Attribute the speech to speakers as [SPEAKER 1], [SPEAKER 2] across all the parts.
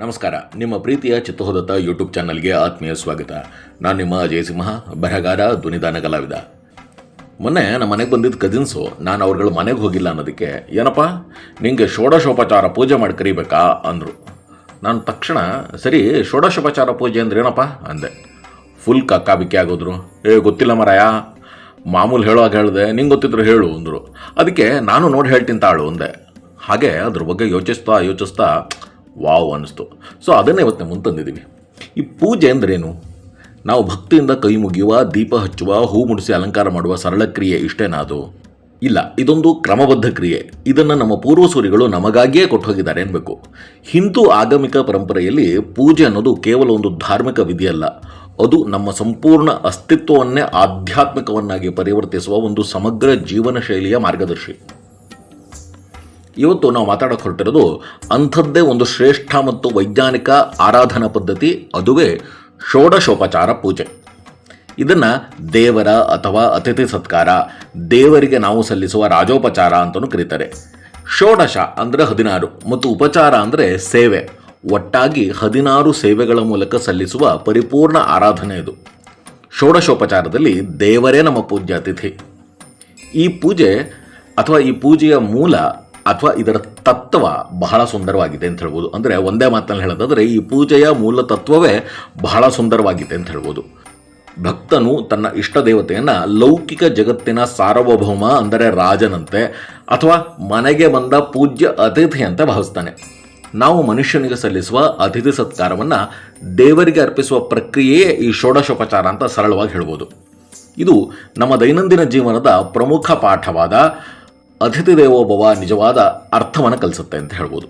[SPEAKER 1] ನಮಸ್ಕಾರ. ನಿಮ್ಮ ಪ್ರೀತಿಯ ಚಿತ್ತಹೋದತ್ತ ಯೂಟ್ಯೂಬ್ ಚಾನಲ್ಗೆ ಆತ್ಮೀಯ ಸ್ವಾಗತ. ನಾನು ನಿಮ್ಮ ಅಜಯ್ ಸಿಂಹ, ಬರಹಗಾರ, ಧ್ವನಿದಾನ ಕಲಾವಿದ. ಮೊನ್ನೆ ನಮ್ಮ ಮನೆಗೆ ಬಂದಿದ್ದ ಕಜಿನ್ಸು ನಾನು ಅವ್ರುಗಳು ಮನೆಗೆ ಹೋಗಿಲ್ಲ ಅನ್ನೋದಕ್ಕೆ, ಏನಪ್ಪ, ನಿಂಗೆ ಷೋಡಶೋಪಚಾರ ಪೂಜೆ ಮಾಡಿ ಕರಿಬೇಕಾ? ಅಂದರು. ನಾನು ತಕ್ಷಣ, ಸರಿ, ಷೋಡಶೋಪಚಾರ ಪೂಜೆ ಅಂದ್ರೆ ಏನಪ್ಪ? ಅಂದೆ. ಫುಲ್ ಕಕ್ಕಾಬಿಕ್ಕಿ ಆಗೋದ್ರು. ಏ, ಗೊತ್ತಿಲ್ಲ ಮರಾಯ. ಮಾಮೂಲು ಹೇಳುವಾಗ ಹೇಳಿದೆ, ನಿಂಗೆ ಗೊತ್ತಿದ್ರು ಹೇಳು, ಅಂದರು. ಅದಕ್ಕೆ, ನಾನು ನೋಡಿ ಹೇಳ್ತೀನಿ ತಾಳು, ಅಂದೆ. ಹಾಗೆ ಅದ್ರ ಬಗ್ಗೆ ಯೋಚಿಸ್ತಾ ಯೋಚಿಸ್ತಾ ವಾವ್ ಅನ್ನಿಸ್ತು. ಸೊ ಅದನ್ನೇ ಇವತ್ತು ಮುಂದೆ ತಂದಿದ್ದೀವಿ ಈ ಪೂಜೆ ಅಂದ್ರೇನು? ನಾವು ಭಕ್ತಿಯಿಂದ ಕೈ ಮುಗಿಯುವ, ದೀಪ ಹಚ್ಚುವ, ಹೂ ಮುಡಿಸಿ ಅಲಂಕಾರ ಮಾಡುವ ಸರಳ ಕ್ರಿಯೆ ಇಷ್ಟೇನಾ ಅದು ಇಲ್ಲ, ಇದೊಂದು ಕ್ರಮಬದ್ಧ ಕ್ರಿಯೆ. ಇದನ್ನು ನಮ್ಮ ಪೂರ್ವಸೂರಿಗಳು ನಮಗಾಗಿಯೇ ಕೊಟ್ಟು ಹೋಗಿದ್ದಾರೆ ಅನ್ಬೇಕು. ಹಿಂದೂ ಆಗಮಿಕ ಪರಂಪರೆಯಲ್ಲಿ ಪೂಜೆ ಅನ್ನೋದು ಕೇವಲ ಒಂದು ಧಾರ್ಮಿಕ ವಿಧಿಯಲ್ಲ. ಅದು ನಮ್ಮ ಸಂಪೂರ್ಣ ಅಸ್ತಿತ್ವವನ್ನೇ ಆಧ್ಯಾತ್ಮಿಕವನ್ನಾಗಿ ಪರಿವರ್ತಿಸುವ ಒಂದು ಸಮಗ್ರ ಜೀವನ ಶೈಲಿಯ ಮಾರ್ಗದರ್ಶಿ. ಇವತ್ತು ನಾವು ಮಾತಾಡೋಕೆ ಹೊರಟಿರೋದು ಅಂಥದ್ದೇ ಒಂದು ಶ್ರೇಷ್ಠ ಮತ್ತು ವೈಜ್ಞಾನಿಕ ಆರಾಧನಾ ಪದ್ಧತಿ, ಅದುವೇ ಷೋಡಶೋಪಚಾರ ಪೂಜೆ. ಇದನ್ನು ದೇವರ ಅಥವಾ ಅತಿಥಿ ಸತ್ಕಾರ, ದೇವರಿಗೆ ನಾವು ಸಲ್ಲಿಸುವ ರಾಜೋಪಚಾರ ಅಂತಲೂ ಕರೀತಾರೆ. ಷೋಡಶ ಅಂದರೆ ಹದಿನಾರು ಮತ್ತು ಉಪಚಾರ ಅಂದರೆ ಸೇವೆ. ಒಟ್ಟಾಗಿ ಹದಿನಾರು ಸೇವೆಗಳ ಮೂಲಕ ಸಲ್ಲಿಸುವ ಪರಿಪೂರ್ಣ ಆರಾಧನೆ ಇದು. ಷೋಡಶೋಪಚಾರದಲ್ಲಿ ದೇವರೇ ನಮ್ಮ ಪೂಜ್ಯ ಅತಿಥಿ. ಈ ಪೂಜೆ ಅಥವಾ ಈ ಪೂಜೆಯ ಮೂಲ ಅಥವಾ ಇದರ ತತ್ವ ಬಹಳ ಸುಂದರವಾಗಿದೆ ಅಂತ ಹೇಳ್ಬೋದು. ಅಂದರೆ ಒಂದೇ ಮಾತಲ್ಲಿ ಹೇಳೋದಾದರೆ ಈ ಪೂಜೆಯ ಮೂಲ ತತ್ವವೇ ಬಹಳ ಸುಂದರವಾಗಿದೆ ಅಂತ ಹೇಳ್ಬೋದು. ಭಕ್ತನು ತನ್ನ ಇಷ್ಟ ದೇವತೆಯನ್ನು ಲೌಕಿಕ ಜಗತ್ತಿನ ಸಾರ್ವಭೌಮ ಅಂದರೆ ರಾಜನಂತೆ ಅಥವಾ ಮನೆಗೆ ಬಂದ ಪೂಜ್ಯ ಅತಿಥಿ ಅಂತ ಭಾವಿಸ್ತಾನೆ. ನಾವು ಮನುಷ್ಯನಿಗೆ ಸಲ್ಲಿಸುವ ಅತಿಥಿ ಸತ್ಕಾರವನ್ನು ದೇವರಿಗೆ ಅರ್ಪಿಸುವ ಪ್ರಕ್ರಿಯೆಯೇ ಈ ಷೋಡಶೋಪಚಾರ ಅಂತ ಸರಳವಾಗಿ ಹೇಳ್ಬೋದು. ಇದು ನಮ್ಮ ದೈನಂದಿನ ಜೀವನದ ಪ್ರಮುಖ ಪಾಠವಾದ ಅತಿಥಿ ದೇವೋಭವ ನಿಜವಾದ ಅರ್ಥವನ್ನು ಕಲಿಸುತ್ತೆ ಅಂತ ಹೇಳ್ಬೋದು.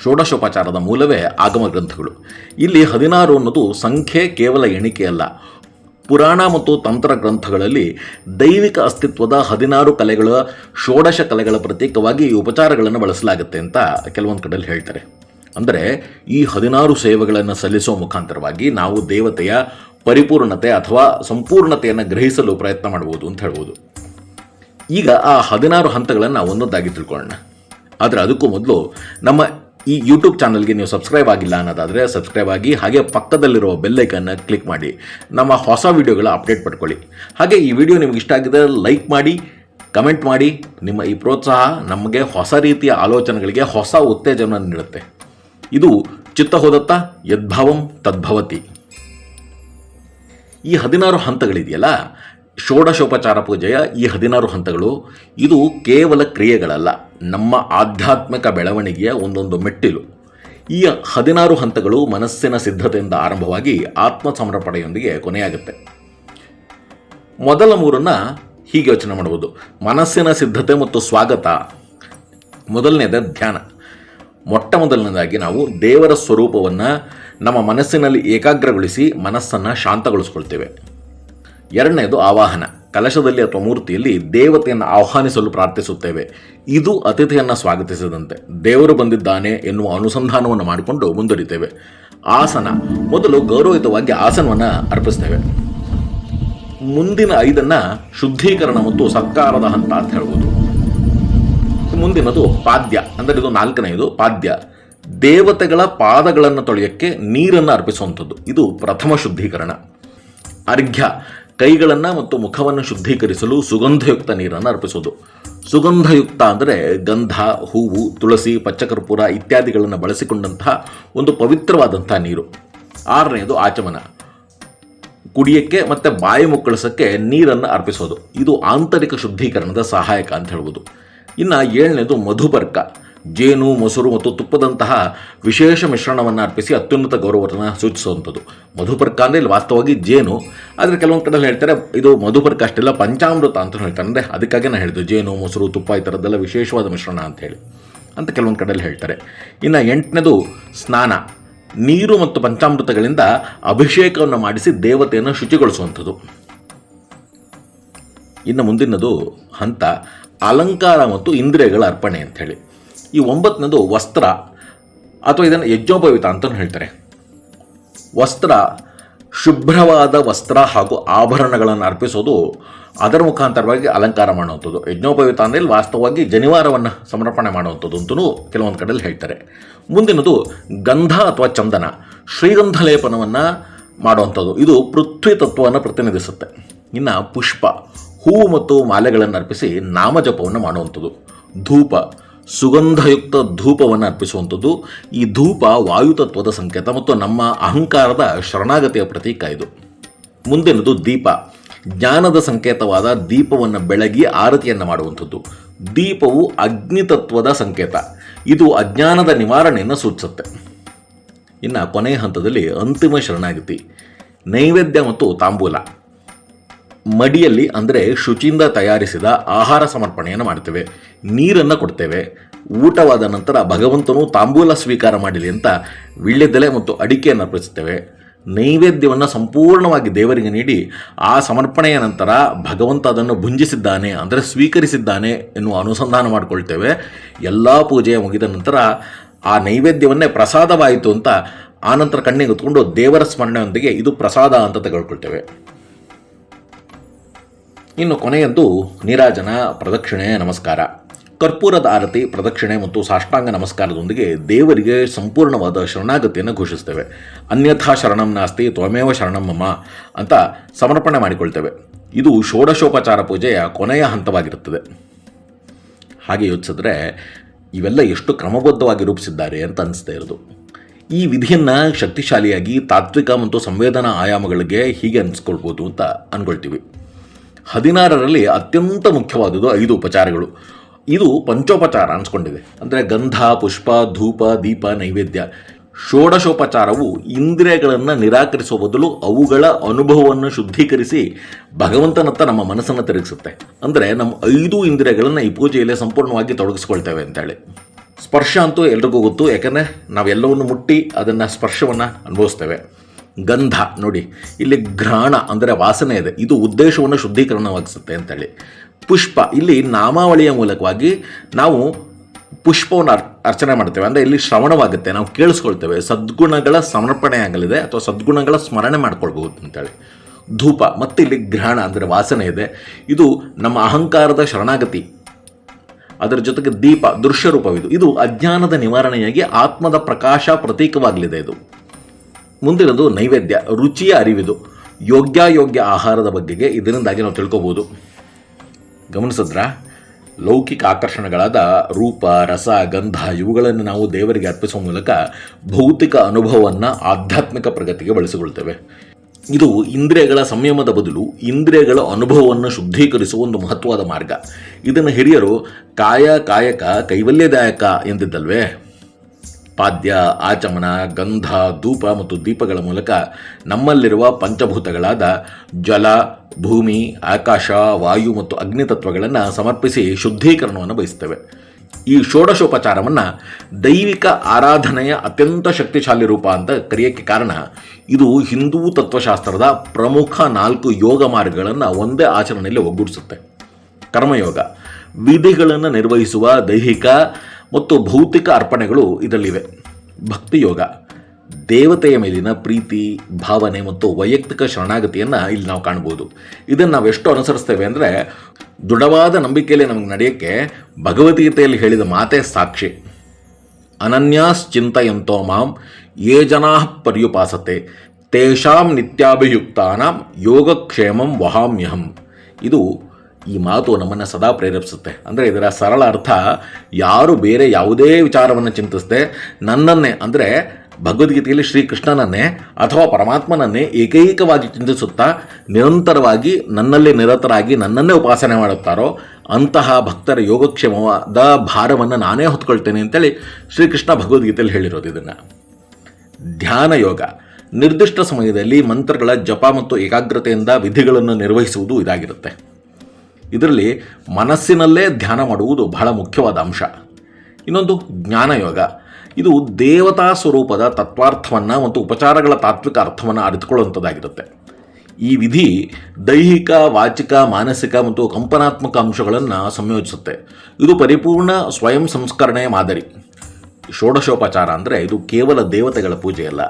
[SPEAKER 1] ಷೋಡಶೋಪಚಾರದ ಮೂಲವೇ ಆಗಮ ಗ್ರಂಥಗಳು. ಇಲ್ಲಿ ಹದಿನಾರು ಅನ್ನೋದು ಸಂಖ್ಯೆ ಕೇವಲ ಎಣಿಕೆಯಲ್ಲ ಪುರಾಣ ಮತ್ತು ತಂತ್ರ ಗ್ರಂಥಗಳಲ್ಲಿ ದೈವಿಕ ಅಸ್ತಿತ್ವದ ಹದಿನಾರು ಕಲೆಗಳ ಷೋಡಶ ಕಲೆಗಳ ಪ್ರತೀಕವಾಗಿ ಈ ಉಪಚಾರಗಳನ್ನು ಬಳಸಲಾಗುತ್ತೆ ಅಂತ ಕೆಲವೊಂದು ಕಡೆಯಲ್ಲಿ ಹೇಳ್ತಾರೆ. ಅಂದರೆ ಈ ಹದಿನಾರು ಸೇವೆಗಳನ್ನು ಸಲ್ಲಿಸುವ ಮುಖಾಂತರವಾಗಿ ನಾವು ದೇವತೆಯ ಪರಿಪೂರ್ಣತೆ ಅಥವಾ ಸಂಪೂರ್ಣತೆಯನ್ನು ಗ್ರಹಿಸಲು ಪ್ರಯತ್ನ ಮಾಡ್ಬೋದು ಅಂತ ಹೇಳ್ಬೋದು. ಈಗ ಆ ಹದಿನಾರು ಹಂತಗಳನ್ನು ಒಂದೊಂದಾಗಿ ತಿಳ್ಕೊಳ್ಳೋಣ. ಆದರೆ ಅದಕ್ಕೂ ಮೊದಲು ನಮ್ಮ ಈ ಯೂಟ್ಯೂಬ್ ಚಾನಲ್ಗೆ ನೀವು ಸಬ್ಸ್ಕ್ರೈಬ್ ಆಗಿಲ್ಲ ಅನ್ನೋದಾದರೆ ಸಬ್ಸ್ಕ್ರೈಬ್ ಆಗಿ, ಹಾಗೆ ಪಕ್ಕದಲ್ಲಿರುವ ಬೆಲ್ಲೈಕನ್ನು ಕ್ಲಿಕ್ ಮಾಡಿ, ನಮ್ಮ ಹೊಸ ವಿಡಿಯೋಗಳ ಅಪ್ಡೇಟ್ ಪಡ್ಕೊಳ್ಳಿ. ಹಾಗೆ ಈ ವಿಡಿಯೋ ನಿಮ್ಗೆ ಇಷ್ಟ ಆಗಿದೆ ಲೈಕ್ ಮಾಡಿ ಕಮೆಂಟ್ ಮಾಡಿ, ನಿಮ್ಮ ಈ ಪ್ರೋತ್ಸಾಹ ನಮಗೆ ಹೊಸ ರೀತಿಯ ಆಲೋಚನೆಗಳಿಗೆ, ಹೊಸ ಉತ್ತೇಜನ ನೀಡುತ್ತೆ. ಇದು ಚಿತ್ತ ಹೋದತ್ತ, ಯದ್ಭಾವಂ ತದ್ಭವತಿ. ಈ ಹದಿನಾರು ಹಂತಗಳಿದೆಯಲ್ಲ ಷೋಡಶೋಪಚಾರ ಪೂಜೆಯ ಈ ಹದಿನಾರು ಹಂತಗಳು, ಇದು ಕೇವಲ ಕ್ರಿಯೆಗಳಲ್ಲ, ನಮ್ಮ ಆಧ್ಯಾತ್ಮಿಕ ಬೆಳವಣಿಗೆಯ ಒಂದೊಂದು ಮೆಟ್ಟಿಲು. ಈ ಹದಿನಾರು ಹಂತಗಳು ಮನಸ್ಸಿನ ಸಿದ್ಧತೆಯಿಂದ ಆರಂಭವಾಗಿ ಆತ್ಮ ಸಮರ್ಪಣೆಯೊಂದಿಗೆ ಕೊನೆಯಾಗುತ್ತೆ. ಮೊದಲ ಮೂರನ್ನು ಹೀಗೆ ಯೋಚನೆ ಮಾಡಬಹುದು. ಮನಸ್ಸಿನ ಸಿದ್ಧತೆ ಮತ್ತು ಸ್ವಾಗತ. ಮೊದಲನೇದ ಧ್ಯಾನ. ಮೊಟ್ಟ ಮೊದಲನೇದಾಗಿ ನಾವು ದೇವರ ಸ್ವರೂಪವನ್ನು ನಮ್ಮ ಮನಸ್ಸಿನಲ್ಲಿ ಏಕಾಗ್ರಗೊಳಿಸಿ ಮನಸ್ಸನ್ನು ಶಾಂತಗೊಳಿಸ್ಕೊಳ್ತೇವೆ. ಎರಡನೇದು ಆವಾಹನ. ಕಲಶದಲ್ಲಿ ಅಥವಾ ಮೂರ್ತಿಯಲ್ಲಿ ದೇವತೆಯನ್ನು ಆಹ್ವಾನಿಸಲು ಪ್ರಾರ್ಥಿಸುತ್ತೇವೆ. ಇದು ಅತಿಥಿಯನ್ನು ಸ್ವಾಗತಿಸಿದಂತೆ. ದೇವರು ಬಂದಿದ್ದಾನೆ ಎನ್ನುವ ಅನುಸಂಧಾನವನ್ನು ಮಾಡಿಕೊಂಡು ಮುಂದುವರಿತೇವೆ ಆಸನ. ಮೊದಲು ಗೌರವಯುತವಾಗಿ ಆಸನವನ್ನು ಅರ್ಪಿಸ್ತೇವೆ. ಮುಂದಿನ ಐದನ್ನ ಶುದ್ಧೀಕರಣ ಮತ್ತು ಸತ್ಕಾರದ ಹಂತ ಅಂತ ಹೇಳ್ಬೋದು. ಮುಂದಿನದು ಪಾದ್ಯ. ಅಂದರೆ ಇದು ನಾಲ್ಕನೆಯದು ಪಾದ್ಯ. ದೇವತೆಗಳ ಪಾದಗಳನ್ನು ತೊಳೆಯಕ್ಕೆ ನೀರನ್ನು ಅರ್ಪಿಸುವಂಥದ್ದು. ಇದು ಪ್ರಥಮ ಶುದ್ಧೀಕರಣ. ಅರ್ಘ್ಯ. ಕೈಗಳನ್ನು ಮತ್ತು ಮುಖವನ್ನು ಶುದ್ಧೀಕರಿಸಲು ಸುಗಂಧಯುಕ್ತ ನೀರನ್ನು ಅರ್ಪಿಸೋದು. ಸುಗಂಧಯುಕ್ತ ಅಂದರೆ ಗಂಧ, ಹೂವು, ತುಳಸಿ, ಪಚ್ಚಕರ್ಪೂರ ಇತ್ಯಾದಿಗಳನ್ನು ಬಳಸಿಕೊಂಡಂತಹ ಒಂದು ಪವಿತ್ರವಾದಂಥ ನೀರು. ಆರನೆಯದು ಆಚಮನ. ಕುಡಿಯಕ್ಕೆ ಮತ್ತು ಬಾಯಿ ಮುಕ್ಕಳಿಸೋಕ್ಕೆ ನೀರನ್ನು ಅರ್ಪಿಸೋದು. ಇದು ಆಂತರಿಕ ಶುದ್ಧೀಕರಣದ ಸಹಾಯಕ ಅಂತ ಹೇಳ್ಬೋದು. ಇನ್ನು ಏಳನೇದು ಮಧುಪರ್ಕ ಜೇನು, ಮೊಸರು ಮತ್ತು ತುಪ್ಪದಂತಹ ವಿಶೇಷ ಮಿಶ್ರಣವನ್ನು ಅರ್ಪಿಸಿ ಅತ್ಯುನ್ನತ ಗೌರವವನ್ನು ಸೂಚಿಸುವಂಥದ್ದು. ಮಧುಪರ್ಕ ಅಂದರೆ ಇಲ್ಲಿ ವಾಸ್ತವವಾಗಿ ಜೇನು. ಆದರೆ ಕೆಲವೊಂದು ಕಡೆ ಹೇಳ್ತಾರೆ ಇದು ಮಧುಪರ್ಕ ಅಷ್ಟೆಲ್ಲ, ಪಂಚಾಮೃತ ಅಂತ ಹೇಳ್ತಾರೆ. ಅಂದರೆ ಅದಕ್ಕಾಗಿ ನಾನು ಹೇಳಿದ್ದು, ಜೇನು, ಮೊಸರು, ತುಪ್ಪ ಈ ಥರದ್ದೆಲ್ಲ ವಿಶೇಷವಾದ ಮಿಶ್ರಣ ಅಂತ ಹೇಳಿ ಅಂತ ಕೆಲವೊಂದು ಕಡೆಯಲ್ಲಿ ಹೇಳ್ತಾರೆ. ಇನ್ನು ಎಂಟನೇದು ಸ್ನಾನ. ನೀರು ಮತ್ತು ಪಂಚಾಮೃತಗಳಿಂದ ಅಭಿಷೇಕವನ್ನು ಮಾಡಿಸಿ ದೇವತೆಯನ್ನು ಶುಚಿಗೊಳಿಸುವಂಥದ್ದು. ಇನ್ನು ಮುಂದಿನದು ಹಂತ, ಅಲಂಕಾರ ಮತ್ತು ಇಂದ್ರಿಯಗಳ ಅರ್ಪಣೆ ಅಂಥೇಳಿ ಈ ಒಂಬತ್ತನದು ವಸ್ತ್ರ, ಅಥವಾ ಇದನ್ನು ಯಜ್ಞೋಪವಿತ ಅಂತಲೂ ಹೇಳ್ತಾರೆ. ವಸ್ತ್ರ, ಶುಭ್ರವಾದ ವಸ್ತ್ರ ಹಾಗೂ ಆಭರಣಗಳನ್ನು ಅರ್ಪಿಸೋದು ಅದರ ಮುಖಾಂತರವಾಗಿ ಅಲಂಕಾರ ಮಾಡುವಂಥದ್ದು. ಯಜ್ಞೋಪವಿತ ಅಂದರೆ ವಾಸ್ತವವಾಗಿ ಜನಿವಾರವನ್ನು ಸಮರ್ಪಣೆ ಮಾಡುವಂಥದ್ದು ಅಂತಲೂ ಕೆಲವೊಂದು ಕಡೆಯಲ್ಲಿ ಹೇಳ್ತಾರೆ. ಮುಂದಿನದು ಗಂಧ ಅಥವಾ ಚಂದನ ಶ್ರೀಗಂಧ ಲೇಪನವನ್ನು ಮಾಡುವಂಥದ್ದು. ಇದು ಪೃಥ್ವಿ ತತ್ವವನ್ನು ಪ್ರತಿನಿಧಿಸುತ್ತೆ. ಇನ್ನು ಪುಷ್ಪ, ಹೂವು ಮತ್ತು ಮಾಲೆಗಳನ್ನು ಅರ್ಪಿಸಿ ನಾಮಜಪವನ್ನು ಮಾಡುವಂಥದ್ದು. ಧೂಪ ಸುಗಂಧಯುಕ್ತ ಧೂಪವನ್ನು ಅರ್ಪಿಸುವಂಥದ್ದು. ಈ ಧೂಪ ವಾಯುತತ್ವದ ಸಂಕೇತ ಮತ್ತು ನಮ್ಮ ಅಹಂಕಾರದ ಶರಣಾಗತಿಯ ಪ್ರತೀಕ ಇದು. ಮುಂದಿನದು ದೀಪ. ಜ್ಞಾನದ ಸಂಕೇತವಾದ ದೀಪವನ್ನು ಬೆಳಗಿ ಆರತಿಯನ್ನು ಮಾಡುವಂಥದ್ದು. ದೀಪವು ಅಗ್ನಿತತ್ವದ ಸಂಕೇತ. ಇದು ಅಜ್ಞಾನದ ನಿವಾರಣೆಯನ್ನು ಸೂಚಿಸುತ್ತೆ. ಇನ್ನು ಕೊನೆಯ ಹಂತದಲ್ಲಿ ಅಂತಿಮ ಶರಣಾಗತಿ. ನೈವೇದ್ಯ ಮತ್ತು ತಾಂಬೂಲ. ಮಡಿಯಲ್ಲಿ ಅಂದರೆ ಶುಚಿಯಿಂದ ತಯಾರಿಸಿದ ಆಹಾರ ಸಮರ್ಪಣೆಯನ್ನು ಮಾಡ್ತೇವೆ. ನೀರನ್ನು ಕೊಡ್ತೇವೆ. ಊಟವಾದ ನಂತರ ಭಗವಂತನು ತಾಂಬೂಲ ಸ್ವೀಕಾರ ಮಾಡಲಿ ಅಂತ ವಿಳ್ಯದೆಲೆ ಮತ್ತು ಅಡಿಕೆಯನ್ನು ಅರ್ಪಿಸುತ್ತೇವೆ ನೈವೇದ್ಯವನ್ನು ಸಂಪೂರ್ಣವಾಗಿ ದೇವರಿಗೆ ನೀಡಿ ಆ ಸಮರ್ಪಣೆಯ ನಂತರ ಭಗವಂತ ಅದನ್ನು ಭುಂಜಿಸಿದ್ದಾನೆ ಅಂದರೆ ಸ್ವೀಕರಿಸಿದ್ದಾನೆ ಎನ್ನುವ ಅನುಸಂಧಾನ ಮಾಡಿಕೊಳ್ತೇವೆ. ಎಲ್ಲ ಪೂಜೆಯ ಮುಗಿದ ನಂತರ ಆ ನೈವೇದ್ಯವನ್ನೇ ಪ್ರಸಾದವಾಯಿತು ಅಂತ ಆನಂತರ ಕಣ್ಣಿಗೆ ಹೊತ್ಕೊಂಡು ದೇವರ ಸ್ಮರಣೆಯೊಂದಿಗೆ ಇದು ಪ್ರಸಾದ ಅಂತ ತೆಗೆದುಕೊಳ್ತೇವೆ. ಇನ್ನು ಕೊನೆಯದ್ದು ನೀರಾಜನ ಪ್ರದಕ್ಷಿಣೆ ನಮಸ್ಕಾರ. ಕರ್ಪೂರದ ಆರತಿ, ಪ್ರದಕ್ಷಿಣೆ ಮತ್ತು ಸಾಷ್ಟಾಂಗ ನಮಸ್ಕಾರದೊಂದಿಗೆ ದೇವರಿಗೆ ಸಂಪೂರ್ಣವಾದ ಶರಣಾಗತಿಯನ್ನು ಘೋಷಿಸ್ತೇವೆ. ಅನ್ಯಥಾ ಶರಣಂ ನಾಸ್ತಿ, ತ್ವಮೇವ ಶರಣಂ ಮಮ ಅಂತ ಸಮರ್ಪಣೆ ಮಾಡಿಕೊಳ್ತೇವೆ. ಇದು ಷೋಡಶೋಪಚಾರ ಪೂಜೆಯ ಕೊನೆಯ ಹಂತವಾಗಿರುತ್ತದೆ. ಹಾಗೆ ಯೋಚಿಸಿದ್ರೆ ಇವೆಲ್ಲ ಎಷ್ಟು ಕ್ರಮಬದ್ಧವಾಗಿ ರೂಪಿಸಿದ್ದಾರೆ ಅಂತ ಅನಿಸ್ತಾ ಇರೋದು. ಈ ವಿಧಿಯನ್ನು ಶಕ್ತಿಶಾಲಿಯಾಗಿ ತಾತ್ವಿಕ ಮತ್ತು ಸಂವೇದನಾ ಆಯಾಮಗಳಿಗೆ ಹೀಗೆ ಅನಿಸ್ಕೊಳ್ಬೋದು ಅಂತ ಅಂದ್ಕೊಳ್ತೀವಿ ಹದಿನಾರರಲ್ಲಿ ಅತ್ಯಂತ ಮುಖ್ಯವಾದುದು ಐದು ಉಪಚಾರಗಳು. ಇದು ಪಂಚೋಪಚಾರ ಅನ್ಸ್ಕೊಂಡಿದೆ. ಅಂದರೆ ಗಂಧ, ಪುಷ್ಪ, ಧೂಪ, ದೀಪ, ನೈವೇದ್ಯ. ಷೋಡಶೋಪಚಾರವು ಇಂದ್ರಿಯಗಳನ್ನು ನಿರಾಕರಿಸುವ ಬದಲು ಅವುಗಳ ಅನುಭವವನ್ನು ಶುದ್ಧೀಕರಿಸಿ ಭಗವಂತನತ್ತ ನಮ್ಮ ಮನಸ್ಸನ್ನು ತಿರುಗಿಸುತ್ತೆ. ಅಂದರೆ ನಮ್ಮ ಐದು ಇಂದ್ರಿಯಗಳನ್ನು ಈ ಪೂಜೆಯಲ್ಲಿ ಸಂಪೂರ್ಣವಾಗಿ ತೊಡಗಿಸ್ಕೊಳ್ತೇವೆ ಅಂತೇಳಿ. ಸ್ಪರ್ಶ ಅಂತೂ ಎಲ್ರಿಗೂ ಗೊತ್ತು. ಯಾಕಂದರೆ ನಾವೆಲ್ಲವನ್ನು ಮುಟ್ಟಿ ಅದನ್ನು ಸ್ಪರ್ಶವನ್ನು ಅನುಭವಿಸ್ತೇವೆ. ಗಂಧ. ನೋಡಿ, ಇಲ್ಲಿ ಘ್ರಾಣ ಅಂದರೆ ವಾಸನೆ ಇದೆ. ಇದು ಉದ್ದೇಶವನ್ನು ಶುದ್ಧೀಕರಣವಾಗಿಸುತ್ತೆ ಅಂತೇಳಿ. ಪುಷ್ಪ, ಇಲ್ಲಿ ನಾಮಾವಳಿಯ ಮೂಲಕವಾಗಿ ನಾವು ಪುಷ್ಪವನ್ನು ಅರ್, ಅರ್ಚನೆ ಮಾಡ್ತೇವೆ. ಅಂದರೆ ಇಲ್ಲಿ ಶ್ರವಣವಾಗುತ್ತೆ. ನಾವು ಕೇಳಿಸ್ಕೊಳ್ತೇವೆ. ಸದ್ಗುಣಗಳ ಸಮರ್ಪಣೆ ಆಗಲಿದೆ ಅಥವಾ ಸದ್ಗುಣಗಳ ಸ್ಮರಣೆ ಮಾಡ್ಕೊಳ್ಬಹುದು ಅಂತೇಳಿ. ಧೂಪ, ಮತ್ತು ಇಲ್ಲಿ ಗ್ರಹಣ ಅಂದರೆ ವಾಸನೆ ಇದೆ. ಇದು ನಮ್ಮ ಅಹಂಕಾರದ ಶರಣಾಗತಿ. ಅದರ ಜೊತೆಗೆ ದೀಪ ದೃಶ್ಯ ರೂಪವಿದು ಇದು ಅಜ್ಞಾನದ ನಿವಾರಣೆಯಾಗಿ ಆತ್ಮದ ಪ್ರಕಾಶ ಪ್ರತೀಕವಾಗಲಿದೆ ಇದು. ಮುಂದಿನದು ನೈವೇದ್ಯ, ರುಚಿಯ ಅರಿವಿದು. ಯೋಗ್ಯಾಯೋಗ್ಯ ಆಹಾರದ ಬಗ್ಗೆಗೆ ಇದರಿಂದಾಗಿ ನಾವು ತಿಳ್ಕೋಬೋದು. ಗಮನಿಸಿದ್ರ? ಲೌಕಿಕ ಆಕರ್ಷಣೆಗಳಾದ ರೂಪ, ರಸ, ಗಂಧ, ಇವುಗಳನ್ನು ನಾವು ದೇವರಿಗೆ ಅರ್ಪಿಸುವ ಮೂಲಕ ಭೌತಿಕ ಅನುಭವವನ್ನು ಆಧ್ಯಾತ್ಮಿಕ ಪ್ರಗತಿಗೆ ಬಳಸಿಕೊಳ್ತೇವೆ. ಇದು ಇಂದ್ರಿಯಗಳ ಸಂಯಮದ ಬದಲು ಇಂದ್ರಿಯಗಳ ಅನುಭವವನ್ನು ಶುದ್ಧೀಕರಿಸುವ ಒಂದು ಮಹತ್ವದ ಮಾರ್ಗ. ಇದನ್ನು ಹಿರಿಯರು ಕಾಯ ಕಾಯಕ ಕೈವಲ್ಯದಾಯಕ ಎಂದಿದ್ದಲ್ವೇ? ಪಾದ್ಯ, ಆಚಮನ, ಗಂಧ, ಧೂಪ ಮತ್ತು ದೀಪಗಳ ಮೂಲಕ ನಮ್ಮಲ್ಲಿರುವ ಪಂಚಭೂತಗಳಾದ ಜಲ, ಭೂಮಿ, ಆಕಾಶ, ವಾಯು ಮತ್ತು ಅಗ್ನಿ ತತ್ವಗಳನ್ನು ಸಮರ್ಪಿಸಿ ಶುದ್ಧೀಕರಣವನ್ನು ಬಯಸ್ತೇವೆ ಈ ಷೋಡಶೋಪಚಾರವನ್ನು ದೈವಿಕ ಆರಾಧನೆಯ ಅತ್ಯಂತ ಶಕ್ತಿಶಾಲಿ ರೂಪ ಅಂತ ಕರೆಯೋಕ್ಕೆ ಕಾರಣ ಇದು ಹಿಂದೂ ತತ್ವಶಾಸ್ತ್ರದ ಪ್ರಮುಖ ನಾಲ್ಕು ಯೋಗ ಮಾರ್ಗಗಳನ್ನು ಒಂದೇ ಆಚರಣೆಯಲ್ಲಿ ಒಗ್ಗೂಡಿಸುತ್ತೆ. ಕರ್ಮಯೋಗ. ವಿಧಿಗಳನ್ನು ನಿರ್ವಹಿಸುವ ದೈಹಿಕ ಮತ್ತು ಭೌತಿಕ ಅರ್ಪಣೆಗಳು ಇದರಲ್ಲಿವೆ. ಭಕ್ತಿಯೋಗ ದೇವತೆಯ ಮೇಲಿನ ಪ್ರೀತಿ, ಭಾವನೆ ಮತ್ತು ವೈಯಕ್ತಿಕ ಶರಣಾಗತಿಯನ್ನು ಇಲ್ಲಿ ನಾವು ಕಾಣ್ಬೋದು. ಇದನ್ನು ನಾವು ಎಷ್ಟು ಅನುಸರಿಸ್ತೇವೆ ಅಂದರೆ ದೃಢವಾದ ನಂಬಿಕೆಯಲ್ಲಿ ನಮಗೆ ನಡೆಯೋಕ್ಕೆ ಭಗವದ್ಗೀತೆಯಲ್ಲಿ ಹೇಳಿದ ಮಾತೇ ಸಾಕ್ಷಿ. ಅನನ್ಯಾಸ್ ಅನನ್ಯಾಶ್ಚಿಂತೆಯಂತೋ ಮಾಂ ಯೇ ಜನಾ ಪರ್ಯುಪಾಸತೆ, ತೇಷಾಂ ನಿತ್ಯಾಭಿಯುಕ್ತಾನಾಂ ಯೋಗಕ್ಷೇಮಂ ವಹಾಮ್ಯಹಂ. ಇದು ಈ ಮಾತು ನಮ್ಮನ್ನು ಸದಾ ಪ್ರೇರೇಪಿಸುತ್ತೆ. ಅಂದರೆ ಇದರ ಸರಳ ಅರ್ಥ ಯಾರು ಬೇರೆ ಯಾವುದೇ ವಿಚಾರವನ್ನು ಚಿಂತಿಸದೆ ನನ್ನನ್ನೇ, ಅಂದರೆ ಭಗವದ್ಗೀತೆಯಲ್ಲಿ ಶ್ರೀಕೃಷ್ಣನನ್ನೇ ಅಥವಾ ಪರಮಾತ್ಮನನ್ನೇ ಏಕೈಕವಾಗಿ ಚಿಂತಿಸುತ್ತಾ ನಿರಂತರವಾಗಿ ನನ್ನಲ್ಲಿ ನಿರತರಾಗಿ ನನ್ನನ್ನೇ ಉಪಾಸನೆ ಮಾಡುತ್ತಾರೋ ಅಂತಹ ಭಕ್ತರ ಯೋಗಕ್ಷೇಮವಾದ ಭಾರವನ್ನು ನಾನೇ ಹೊತ್ಕೊಳ್ತೇನೆ ಅಂತೇಳಿ ಶ್ರೀಕೃಷ್ಣ ಭಗವದ್ಗೀತೆಯಲ್ಲಿ ಹೇಳಿರೋದು ಇದನ್ನು. ಧ್ಯಾನ ಯೋಗ. ನಿರ್ದಿಷ್ಟ ಸಮಯದಲ್ಲಿ ಮಂತ್ರಗಳ ಜಪ ಮತ್ತು ಏಕಾಗ್ರತೆಯಿಂದ ವಿಧಿಗಳನ್ನು ನಿರ್ವಹಿಸುವುದು ಇದಾಗಿರುತ್ತೆ. ಇದರಲ್ಲಿ ಮನಸ್ಸಿನಲ್ಲೇ ಧ್ಯಾನ ಮಾಡುವುದು ಬಹಳ ಮುಖ್ಯವಾದ ಅಂಶ. ಇನ್ನೊಂದು ಜ್ಞಾನಯೋಗ ಇದು ದೇವತಾ ಸ್ವರೂಪದ ತತ್ವಾರ್ಥವನ್ನು ಮತ್ತು ಉಪಚಾರಗಳ ತಾತ್ವಿಕ ಅರ್ಥವನ್ನು ಅರಿತುಕೊಳ್ಳುವಂಥದ್ದಾಗಿರುತ್ತೆ ಈ ವಿಧಿ ದೈಹಿಕ, ವಾಚಿಕ, ಮಾನಸಿಕ ಮತ್ತು ಕಂಪನಾತ್ಮಕ ಅಂಶಗಳನ್ನು ಸಂಯೋಜಿಸುತ್ತೆ. ಇದು ಪರಿಪೂರ್ಣ ಸ್ವಯಂ ಸಂಸ್ಕರಣೆಯ ಮಾದರಿ. ಷೋಡಶೋಪಚಾರ ಅಂದರೆ ಇದು ಕೇವಲ ದೇವತೆಗಳ ಪೂಜೆಯಲ್ಲ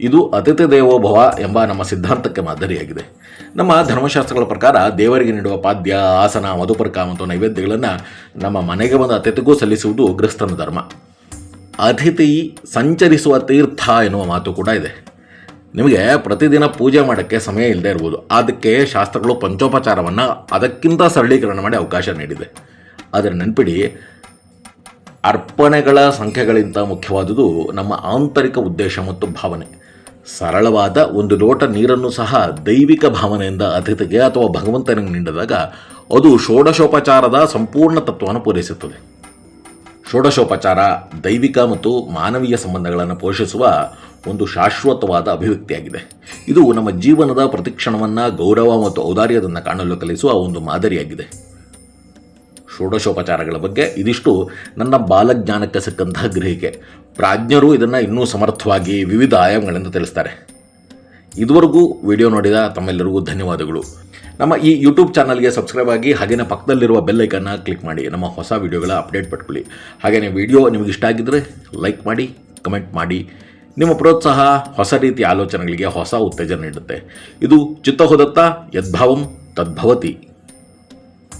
[SPEAKER 1] ಇದು ಅತಿಥಿ ದೇವೋಭವ ಎಂಬ ನಮ್ಮ ಸಿದ್ಧಾಂತಕ್ಕೆ ಮಾದರಿಯಾಗಿದೆ. ನಮ್ಮ ಧರ್ಮಶಾಸ್ತ್ರಗಳ ಪ್ರಕಾರ ದೇವರಿಗೆ ನೀಡುವ ಪಾದ್ಯ, ಆಸನ, ಮಧುಪರ್ಕ ಮತ್ತು ನೈವೇದ್ಯಗಳನ್ನು ನಮ್ಮ ಮನೆಗೆ ಬಂದ ಅತಿಥಿಗೂ ಸಲ್ಲಿಸುವುದು ಗೃಹಸ್ಥನ ಧರ್ಮ. ಅತಿಥಿ ಸಂಚರಿಸುವ ತೀರ್ಥ ಎನ್ನುವ ಮಾತು ಕೂಡ ಇದೆ. ನಿಮಗೆ ಪ್ರತಿದಿನ ಪೂಜೆ ಮಾಡೋಕ್ಕೆ ಸಮಯ ಇಲ್ಲದೆ ಇರ್ಬೋದು. ಅದಕ್ಕೆ ಶಾಸ್ತ್ರಗಳು ಪಂಚೋಪಚಾರವನ್ನು ಅದಕ್ಕಿಂತ ಸರಳೀಕರಣ ಮಾಡಿ ಅವಕಾಶ ನೀಡಿದೆ. ಆದರೆ ನೆನಪಿಡಿ ಅರ್ಪಣೆಗಳ ಸಂಖ್ಯೆಗಳಿಂದ ಮುಖ್ಯವಾದುದು ನಮ್ಮ ಆಂತರಿಕ ಉದ್ದೇಶ ಮತ್ತು ಭಾವನೆ. ಸರಳವಾದ ಒಂದು ಲೋಟ ನೀರನ್ನು ಸಹ ದೈವಿಕ ಭಾವನೆಯಿಂದ ಅತಿಥಿಗೆ ಅಥವಾ ಭಗವಂತನಿಗೆ ನೀಡಿದಾಗ ಅದು ಷೋಡಶೋಪಚಾರದ ಸಂಪೂರ್ಣ ತತ್ವವನ್ನು ಪೂರೈಸುತ್ತದೆ. ಷೋಡಶೋಪಚಾರ ದೈವಿಕ ಮತ್ತು ಮಾನವೀಯ ಸಂಬಂಧಗಳನ್ನು ಪೋಷಿಸುವ ಒಂದು ಶಾಶ್ವತವಾದ ಅಭಿವ್ಯಕ್ತಿಯಾಗಿದೆ. ಇದು ನಮ್ಮ ಜೀವನದ ಪ್ರತಿಕ್ಷಣವನ್ನು ಗೌರವ ಮತ್ತು ಔದಾರ್ಯದನ್ನು ಕಾಣಲು ಕಲಿಸುವ ಒಂದು ಮಾದರಿಯಾಗಿದೆ. ಷೋಡಶೋಪಚಾರಗಳ ಬಗ್ಗೆ ಇದಿಷ್ಟು ನನ್ನ ಬಾಲಜ್ಞಾನಕ್ಕೆ ಸಿಕ್ಕಂತಹ ಗ್ರಹಿಕೆ. ಪ್ರಾಜ್ಞರು ಇದನ್ನು ಇನ್ನೂ ಸಮರ್ಥವಾಗಿ ವಿವಿಧ ಆಯಾಮಗಳಿಂದ ತಿಳಿಸ್ತಾರೆ. ಇದುವರೆಗೂ ವಿಡಿಯೋ ನೋಡಿದ ತಮ್ಮೆಲ್ಲರಿಗೂ ಧನ್ಯವಾದಗಳು. ನಮ್ಮ ಈ ಯೂಟ್ಯೂಬ್ ಚಾನಲ್ಗೆ ಸಬ್ಸ್ಕ್ರೈಬ್ ಆಗಿ ಹಾಗೆಯೇ ಪಕ್ಕದಲ್ಲಿರುವ ಬೆಲ್ ಐಕನ್ನ ಕ್ಲಿಕ್ ಮಾಡಿ. ನಮ್ಮ ಹೊಸ ವಿಡಿಯೋಗಳ ಅಪ್ಡೇಟ್ ಪಟ್ಕೊಳ್ಳಿ ಹಾಗೆಯೇ ವಿಡಿಯೋ ನಿಮಗೆ ಇಷ್ಟ ಆಗಿದ್ದರೆ ಲೈಕ್ ಮಾಡಿ, ಕಮೆಂಟ್ ಮಾಡಿ. ನಿಮ್ಮ ಪ್ರೋತ್ಸಾಹ ಹೊಸ ರೀತಿಯ ಆಲೋಚನೆಗಳಿಗೆ ಹೊಸ ಉತ್ತೇಜನ ನೀಡುತ್ತೆ. ಇದು ಚಿತ್ತ ಹೋದತ್ತ, ಯದ್ಭಾವಂ ತದ್ಭವತಿ.